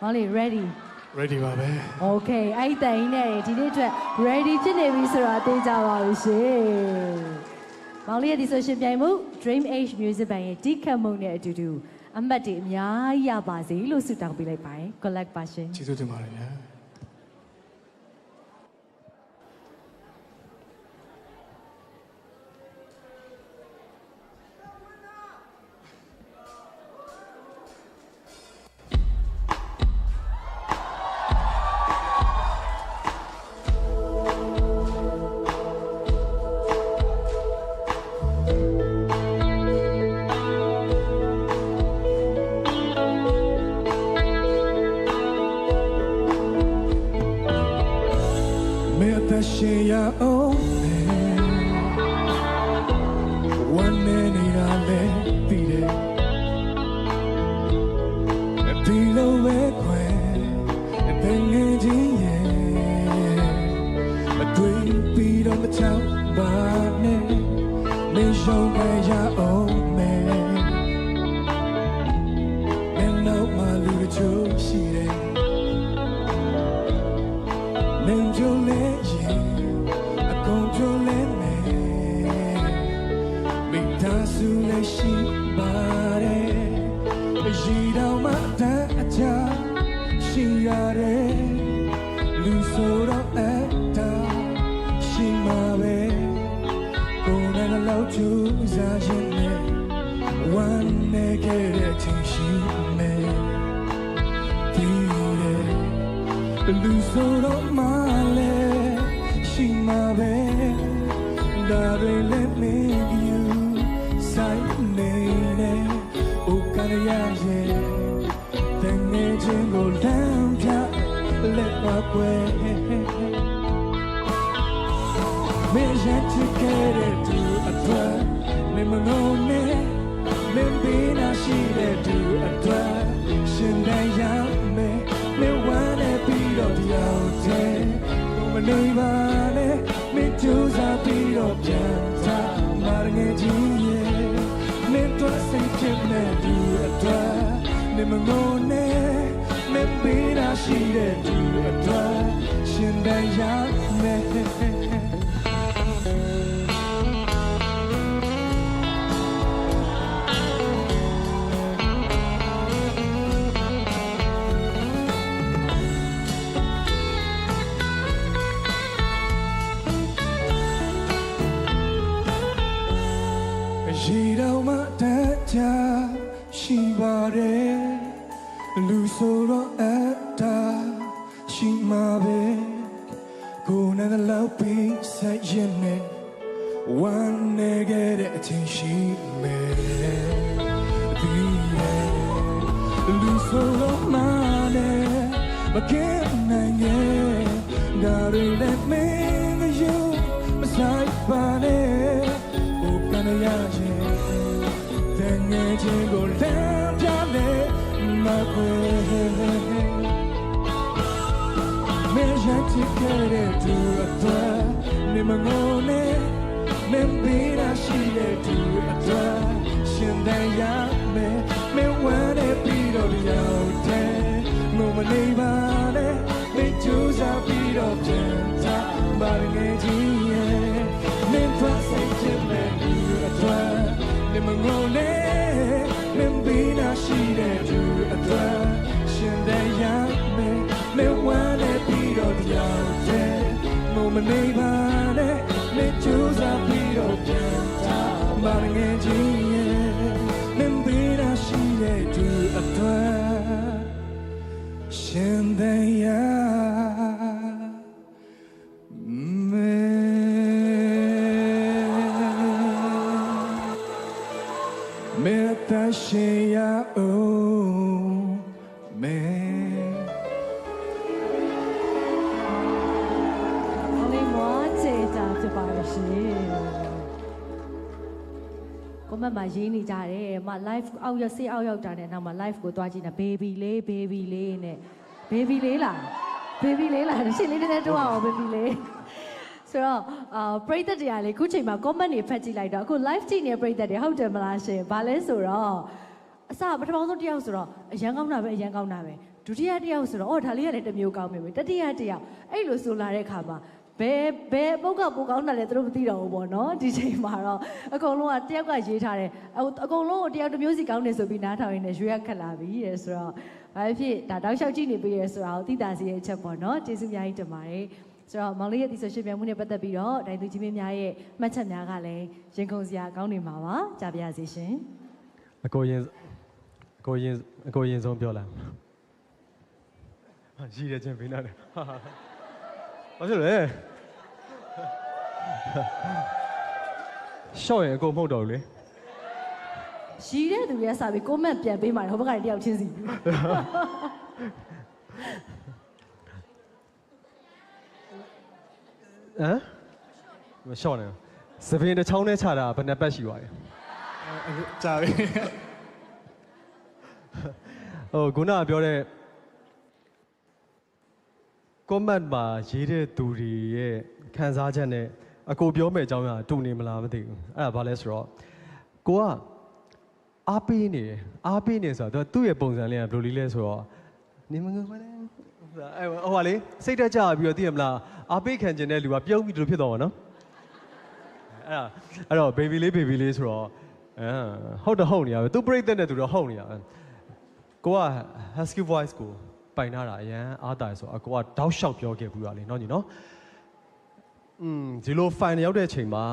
မောင်လေး ready ready ပါပဲ okay အဲ့ဒီတိုင်နဲ့ဒီနေ့အတွက် ready ဖြစ်နေပြီဆိုတာသိကြပါလို့ရှင်မောင်လေးရဲ့ဒီဆိုရှင်ပြိုင်မှု Dream Age Music Band ရဲ့ဒီကမုံနဲ့အတူတူအမှတ်တွေအများကြီးရပါစေလို့ဆုတောင်းပေးလိုက်ပါတယ် collect ပါရှင်ကျေးဇူးတင်ပါတယ်ဗျာ ရှိပါတယ်အရှိတော်မှတန်းအချာရှိရတယ်လူဆိုတော့အတာရှိမှာပဲကိုယ်နဲ့လောက်ကျူစားခြင်းနဲ့ဝမ်းနေခဲ့တဲ့ချင်းရှိမယ်လူဆိုတော့မလဲရှိမှာပဲဒါတွေလည်း က်ပါကွယ်မင်းရချစ်ခဲ့တဲ့သူအတွက်မင်းမငုံနဲ့မင်းပေးနာရှိတဲ့သူအတွက်ရှင်တိုင်းရမယ်မင်းဝမ်းနဲ့ပြီးတော့ပြောင်းတယ်ကိုမနေပါနဲ့မင်းကြိုးစားပြီးတော့ပြန်စားမာငယ်ကြီးရဲ့မင်းတို့စိတ်ဖြစ်မဲ့သူအတွက်မင်းမငုံနဲ့မင်းပေးနာ ရှိတဲ့သူအတွက်ရှင်တိုင်းရမယ် ဆက်ရင်နဲ့ဝမ်းနေခဲ့တဲ့အချင်းရှိမယ်ဒီရဲ့လူဆိုတော့မနဲ့မကင်းနိုင်ရဲ့ဒါတွေလည်းမင်းကယူမဆိုင်ပါနဲ့ကိုကန်ရရဲ့တငယ်ချင်းကိုလမ်းပြလေမခွေ မင်းရချစ်ခဲ့တဲ့သူအတွက်နေမငုံနဲ့မင်းပေးရရှိတဲ့သူအတွက်ရှင်တဲ့ရမယ်မင်းဝမ်းနဲ့ပြီးတော့ရောက်တယ်ငုံမနေပါနဲ့မင်းကြိုးစားပြီးတော့ပြန်သားပါ မမနေပါနဲ့မင်းကြိုးစားပြီးတော့ပြန်သားမာငယ်ချင်းရဲ့မင်းဘီနာရှိတဲ့သူအတွက်ရှင်တဲ့ရမေတ္တာရှင်ရအောင် ကိုမမရေးနေကြတယ်မ live အောက်ရောက်စေးအောက်ရောက်တာနဲ့နောက်မှာ live ကိုတွားကြည့်နေ baby လေး baby လေးနဲ့ baby လေးလား baby လေးလားရှင်းလေးနည်းနည်းတွားအောင် baby လေးဆိုတော့အာပရိသတ်တွေကလေအခုချိန်မှာ comment တွေဖတ်ကြည့်လိုက်တော့အခု live ကြည့်နေတဲ့ပရိသတ်တွေဟုတ်တယ်မလားရှင်ဘာလဲဆိုတော့အစပထမဆုံးတစ်ယောက်ဆိုတော့အရန်ကောင်းတာပဲအရန်ကောင်းတာပဲဒုတိယတစ်ယောက်ဆိုတော့အော်ဒါလေးကလည်းတစ်မျိုးကောင်းပြီပဲတတိယတစ်ယောက်အဲ့လိုဆိုလာတဲ့ခါမှာ ဘယ်ဘယ်ပုတ်ကပိုကောင်းတယ်လဲသူတို့မသိတော့ဘူးပေါ့နော်ဒီချိန်မှာတော့အကုန်လုံးကတယောက်ကရေးထားတယ်အအကုန်လုံးကိုတယောက်တစ်မျိုးစီကောင်းတယ်ဆိုပြီးနားထောင်ရင်းနဲ့ရွေးရခက်လာပြီတဲ့ဆိုတော့ဘာဖြစ်ဒါတောက်လျှောက်ကြည့်နေပြီရဲဆိုတာကိုသိတာစီရဲ့အချက်ပေါ့နော်ကျေးဇူးအများကြီးတင်ပါတယ်ဆိုတော့မောင်လေးရဲ့ဒီဆိုရှင်ပြမှုနဲ့ပတ်သက်ပြီးတော့ဒိုင်သူကြီးမင်းများရဲ့မှတ်ချက်များကလည်းရင်ခုန်စရာကောင်းနေမှာပါကြားပြရစီရှင်အကိုရင်အကိုရင်အကိုရင်ဆုံးပြောလာဟာရည်ရချင်းဘေးနားတယ်ဟာ ဘာဖြစ်လဲရှော့ရင်အကုန်မဟုတ်တော့ဘူးလေရီးတဲ့သူတွေကစာပြီးကိုမန့်ပြန်ပေးမှာလေဟိုဘက်ကတယောက်ချင်းစီဟမ်မရှော့နေစပင်းတစ်ချောင်းနဲ့ခြာတာဘယ်နှစ်ပတ်ရှိသွားလဲအခုကြာပြီဟိုခုနကပြောတဲ့ comment မှာရေးတဲ့သူတွေရဲ့ခံစားချက်နဲ့အကိုပြောမဲ့အကြောင်းအရာတူနေမလားမသိဘူးအဲ့ဒါဘာလဲဆိုတော့ကိုကအားပေးနေတယ်အားပေးနေဆိုတော့သူ့ရဲ့ပုံစံလေးကဘယ်လိုလေးလဲဆိုတော့နေမငုံမလဲအဲ့ဟိုဟာလေစိတ်တက်ကြပြီးတော့သိရမလားအားပေးခံခြင်းတဲ့လူကပြုံးပြီးလို့ဖြစ်တော့မှာနော်အဲ့ဒါအဲ့တော့ baby လေး baby လေးဆိုတော့အဲဟုတ်တော့ဟုတ်နေရပဲသူပြိတ္တနဲ့သူတော့ဟုတ်နေရပဲကိုက husky voice ကို ပိုင်ထားတာအရန်အားတာဆိုတော့အကိုကတောက်လျှောက်ပြောခဲ့ဘူးရလေနော်ညီနော်อืมဒီလို fine ရောက်တဲ့အချိန်မှာ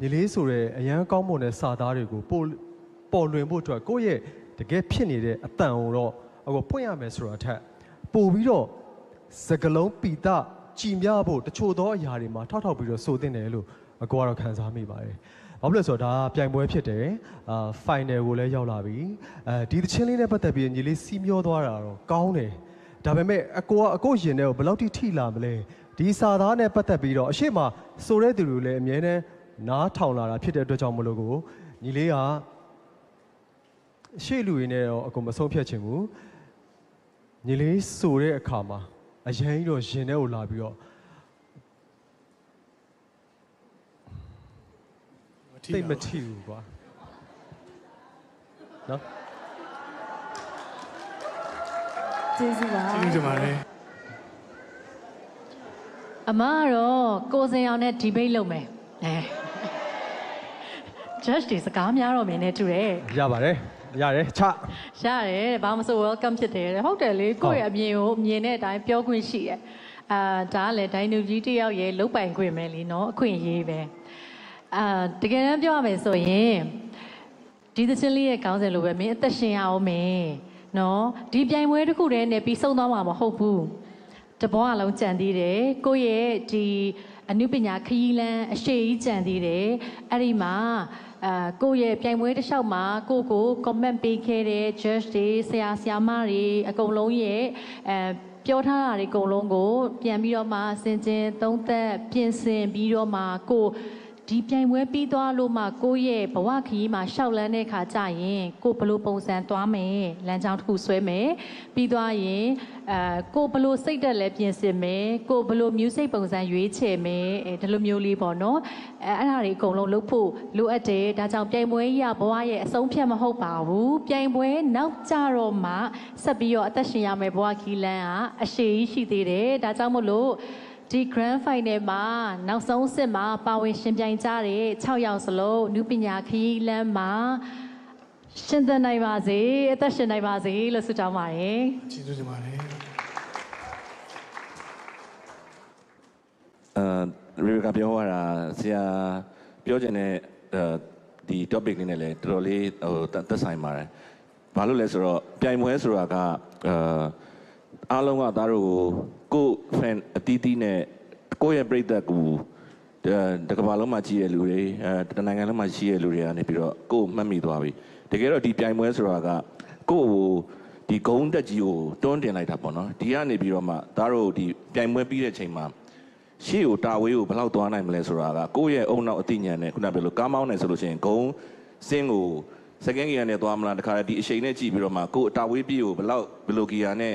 ညီလေးဆိုတဲ့အရန်ကောင်းမွန်တဲ့စာသားတွေကိုပို့ပေါ်လွင်ဖို့အတွက်ကိုယ့်ရဲ့တကယ်ဖြစ်နေတဲ့အတန်ကိုတော့အကိုပွင့်ရမယ်ဆိုတာအထက်ပို့ပြီးတော့စကလုံးပီတကြည်မြဖို့တချို့သောအရာတွေမှာထောက်ထောက်ပြီးတော့စိုးတင်တယ်လို့အကိုကတော့ခံစားမိပါတယ်။ဘာဖြစ်လို့လဲဆိုတော့ဒါကပြိုင်ပွဲဖြစ်တယ်။အာ final ကိုလည်းရောက်လာပြီ။အဲဒီသချင်းလေးနဲ့ပတ်သက်ပြီးညီလေးစီးမျောသွားတာတော့ကောင်းတယ်။ ဒါပေမဲ့အကိုကအကိုရင်ထဲကိုဘယ်လောက်ထိထိလာမလဲ။ဒီစာသားနဲ့ပတ်သက်ပြီးတော့အရှိမဆိုတဲ့သူတွေလည်းအမြဲတမ်းနားထောင်လာတာဖြစ်တဲ့အတွက်ကြောင့်မလို့ကိုညီလေးကရှေ့လူရင်းနဲ့တော့အကိုမဆုံးဖြတ်ချင်ဘူး။ညီလေးဆိုတဲ့အခါမှာအရင်ကြီးတော့ရင်ထဲကိုလာပြီးတော့တိတ်မထီဘူးကွာနော် ကျေးဇူးပါ ကျေးဇူးတင်ပါတယ် အမကတော့ကိုစင်အောင်နဲ့ဒီဘိတ်လုပ်မယ်အဲ judge တွေစကားများတော့မင်းနဲ့တူတယ် ရပါတယ်ရတယ်ချ ရတယ်တဲ့ဘာမှမဆို welcome ဖြစ်တယ်တဲ့ဟုတ်တယ်လေကိုယ့်ရဲ့အမြင်ကိုအမြင်နဲ့အတိုင်းပြောခွင့်ရှိတယ်အာဒါကလည်းဒိုင်နူကြီးတစ်ယောက်ရဲ့လုတ်ပိုင်ခွင့်ပဲလीเนาะအခွင့်အရေးပဲအာတကယ်တမ်းပြောရမယ်ဆိုရင်ဒီသချင်းလေးရဲ့ကောင်းစဉ်လိုပဲမင်းအသက်ရှင်ရအောင်မင်း နော်ဒီပြိုင်ပွဲတစ်ခုတည်းနဲ့ပြီးဆုံးသွားမှာမဟုတ်ဘူးတဘောအလုံးကြံသေးတယ်ကိုယ့်ရဲ့ဒီအနုပညာခရီးလန်းအရှိကြီးကြံသေးတယ်အဲ့ဒီမှာအဲကိုယ့်ရဲ့ပြိုင်ပွဲတစ်လျှောက်မှာကိုကို comment ပေးခဲ့တဲ့ judge တွေဆရာဆရာမတွေအကုန်လုံးရဲ့အဲပြောထားတာတွေအကုန်လုံးကို ပြန်ပြီးတော့မှအစဉ်ချင်းသုံးသက်ပြင်ဆင်ပြီးတော့မှကို ဒီပြိုင်ပွဲပြီးသွားလို့မှကိုယ့်ရဲ့ဘဝခရီးမှာရှောက်လန်းတဲ့ခါကြရင်ကိုယ်ဘလို့ပုံစံသွားမယ်လမ်းကြောင်းတစ်ခုဆွဲမယ်ပြီးသွားရင်အဲကိုယ်ဘလို့စိတ်တက်လဲပြင်ဆင်မယ်ကိုယ်ဘလို့ music ပုံစံရွေးချယ်မယ်အဲဒီလိုမျိုးလေးပေါ့နော်အဲအဲ့ဒါတွေအကုန်လုံးလုပ်ဖို့လိုအပ်တယ်ဒါကြောင့်ပြိုင်ပွဲကြီးကဘဝရဲ့အဆုံးဖြတ်မဟုတ်ပါဘူးပြိုင်ပွဲနောက်ကြတော့မှဆက်ပြီးတော့အသက်ရှင်ရမယ်ဘဝခီးလန်းကအရှိကြီးရှိသေးတယ်ဒါကြောင့်မို့လို့ ဒီ grand final မှာနောက်ဆုံးစစ်မှာပါဝင်ရှင်ပြိုင်ကြတဲ့6ယောက်စလုံးနုပညာခရီးလမ်းမှာရှင်သန်နိုင်ပါစေအသက်ရှင်နိုင်ပါစေလို့ဆုတောင်းပါတယ်ကျေးဇူးတင်ပါတယ်အဲရီဘီကာပြောရတာဆရာပြောချင်တဲ့အဲဒီ topic လေးနဲ့လည်းတော်တော်လေးဟိုသက်သက်ဆိုင်ပါတယ်။ဘာလို့လဲဆိုတော့ပြိုင်ပွဲဆိုတာကအဲ အားလုံးကသားတို့ကိုကို fan အတီးတီးနဲ့ကိုယ့်ရဲ့ပြိသက်ကိုတတကမ္ဘာလုံးမှာကြီးရလူတွေအဲတနိုင်ငံလုံးမှာကြီးရလူတွေကနေပြီးတော့ကိုယ်မှတ်မိသွားပြီ။တကယ်တော့ဒီပြိုင်ပွဲဆိုတာကကိုယ့်ကိုဒီဂုံးတက်ကြီးကိုတွန်းတင်လိုက်တာပေါ့နော်။ဒီကနေပြီးတော့မှသားတို့ဒီပြိုင်ပွဲပြီးတဲ့ချိန်မှာရှေ့ကိုတာဝေးကိုဘယ်လောက်သွားနိုင်မလဲဆိုတာကကိုယ့်ရဲ့အုံနောက်အသိဉာဏ်နဲ့ခုနပြောလို့ကားမောင်းနေဆိုလို့ရှိရင်ဂုံစင်းကိုစကင်ဂီယာနဲ့သွားမလားတခါတည်းဒီအချိန်နဲ့ကြည့်ပြီးတော့မှကိုယ့်အတာဝေးပြေးကိုဘယ်လောက်ဘယ်လိုဂီယာနဲ့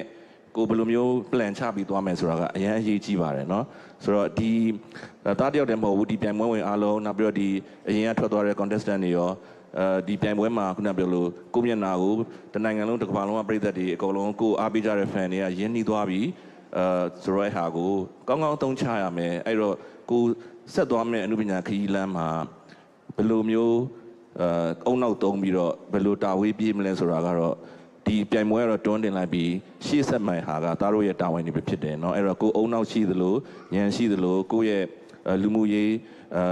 ကိုယ်ဘယ်လိုမျိုး plan ချပြီးသွားမယ်ဆိုတာကအရင်အရေးကြီးပါတယ်เนาะဆိုတော့ဒီတားတယောက်တည်းမဟုတ်ဘူးဒီပြိုင်ပွဲဝင်အားလုံးနောက်ပြီးတော့ဒီအရင်ကထွက်သွားတဲ့ contestant တွေရော အဲဒီပြိုင်ပွဲမှာခုနပြောလို့ကိုမျက်နာကိုတနိုင်ငံလုံးတစ်ကမ္ဘာလုံးကပြည်သက်တွေအကုန်လုံးကိုအားပေးကြတဲ့ fan တွေကရင်းနှီးသွားပြီအဲဆိုတော့အဲ့ဟာကိုကောင်းကောင်းအသုံးချရမယ်အဲ့တော့ကိုဆက်သွားမယ့်အမှုပညာခရီးလမ်းမှာဘယ်လိုမျိုးအဲအုံနောက်တုံးပြီးတော့ဘယ်လိုတာဝေးပြေးမလဲဆိုတာကတော့ ဒီပြိုင်ပွဲကတော့တွန်းတင်လိုက်ပြီးရှေ့ဆက်မှန်ဟာကသားတို့ရဲ့တာဝန်တွေပဲဖြစ်တယ်เนาะအဲ့တော့ကိုအုံနောက်ရှိသလိုညံရှိသလိုကိုယ့်ရဲ့အဲလူမှုရေးအဲ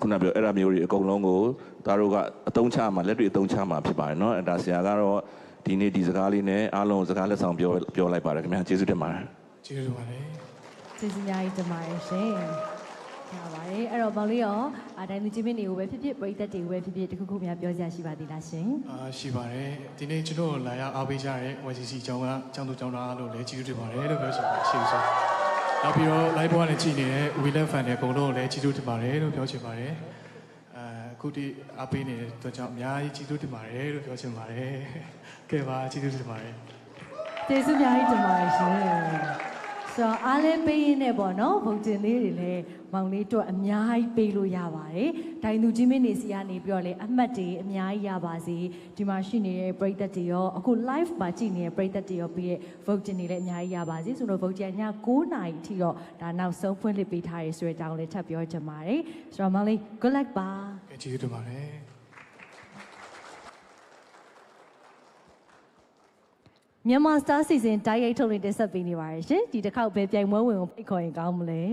ခုနပြောအဲ့ဒါမျိုးတွေအကုန်လုံးကိုသားတို့ကအသုံးချမှာလက်တွေအသုံးချမှာဖြစ်ပါတယ်เนาะအဲ့ဒါဆရာကတော့ဒီနေ့ဒီစကားလေးနဲ့အားလုံးစကားလက်ဆောင်ပြောပြောလိုက်ပါတယ်ခင်ဗျာကျေးဇူးတင်ပါတယ် ကျေးဇူးပါလေ ကျေးဇူးများကြီးတင်ပါတယ်ရှင် ရပါတယ်အဲ့တော့မောင်လေးရောအတိုင်းသူချင်းမင်းတွေကိုပဲဖြစ်ဖြစ်ပရိသတ်တွေကိုပဲဖြစ်ဖြစ်တခုခုများပြောစရာရှိပါသေးလားရှင်အာရှိပါတယ်ဒီနေ့ကျွန်တော်တို့လာရောက်အားပေးကြတဲ့ YCC ကျောင်းကကျောင်းသူကျောင်းသားလို့လည်းကျေးဇူးတင်ပါတယ်လို့ပြောချင်ပါတယ်ရှိဆိုနောက်ပြီးတော့ live ပေါ်ကနေကြည့်နေတဲ့ Willen fan တွေအကုန်လုံးကိုလည်းကျေးဇူးတင်ပါတယ်လို့ပြောချင်ပါတယ်အဲအခုဒီအားပေးနေတဲ့အတွက်ကြောင့်အများကြီးကျေးဇူးတင်ပါတယ်လို့ပြောချင်ပါတယ်ကဲပါကျေးဇူးတင်ပါတယ်ကျေးဇူးများကြီးတင်ပါတယ်ရှင် ဆိုတော့အားလည်းပေးရင်းနဲ့ပေါ့နော်ဘုံတင်လေးတွေလည်းမောင်လေးတို့အများကြီးပေးလို့ရပါတယ်ဒိုင်သူချင်းမင်းနေစီကနေပြီးတော့လေအမှတ်တွေအများကြီးရပါစေဒီမှာရှိနေတဲ့ပရိသတ်တွေရောအခု live မှာကြည့်နေတဲ့ပရိသတ်တွေရောပြီးရဲ့ vote တင်တွေလည်းအများကြီးရပါစေဆိုတော့ vote တင်ည9နာရီအထိတော့ဒါနောက်ဆုံးဖွင့်လှစ်ပေးထားရဆိုတဲ့အကြောင်းလေးထပ်ပြောချင်ပါတယ်ဆိုတော့မောင်လေး good luck ပါကဲကျေးဇူးတင်ပါတယ် မြန်မာ Star Season တိုက်ရိုက်ထုတ်လွှင့်တင်ဆက်ပေးနေပါတယ်ရှင်ဒီတစ်ခေါက်ပဲပြိုင်ပွဲဝင်ကိုဖိတ်ခေါ်ရင်ကောင်းမလဲ